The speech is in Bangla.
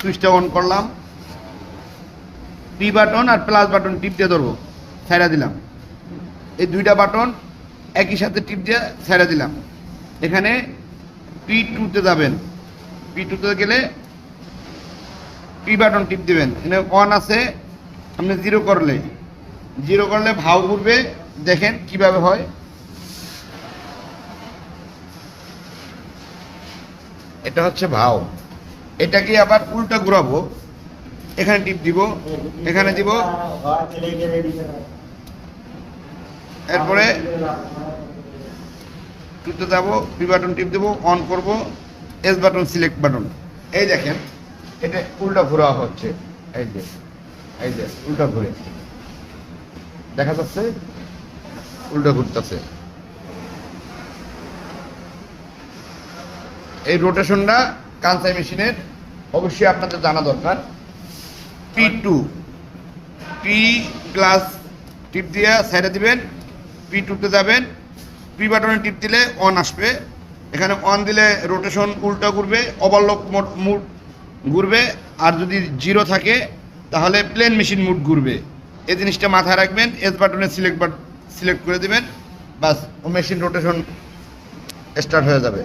সুইচটা অন করলাম। পি বাটন আর প্লাস বাটন টিপ দিয়ে ধরবো, ছেড়ে দিলাম। এই দুইটা বাটন একই সাথে টিপ দিয়ে ছেড়ে দিলাম। এখানে পি টুতে যাবেন। পি টুতে গেলে পি বাটন টিপ দেবেন। এখানে অন আছে, আপনি জিরো করলে। জিরো করলে ভাও ঘুরবে, দেখেন কীভাবে হয়। এটা হচ্ছে ভাও। এটাকে আবার উল্টা ঘুরাবো। এখানে টিপ দিব, এখানে দিব। এরপরে টুতে যাব পি বাটন টিপ দেবো অন করব এস বাটন সিলেক্ট বাটন এই দেখেন, এটা উল্টা ঘোরা হচ্ছে। এই যে এই যে, উল্টা ঘুরে। দেখা যাচ্ছে? উল্টা ঘুরতেছে। এই রোটেশনটা কানসাই মেশিনের অবশ্যই আপনাদের জানা দরকার। পি টু পি প্লাস টিপ দিয়ে সাইডে দিবেন পি টুতে যাবেন পি বাটনে টিপ দিলে অন আসবে। এখানে অন দিলে রোটেশন উল্টা ঘুরবে ওভারলক মোড মুড ঘুরবে, আর যদি জিরো থাকে, তাহলে প্লেন মেশিন মুড ঘুরবে। এই জিনিসটা মাথায় রাখবেন এস বাটনে সিলেক্ট বাট সিলেক্ট করে দিবেন বাস মেশিন রোটেশন স্টার্ট হয়ে যাবে।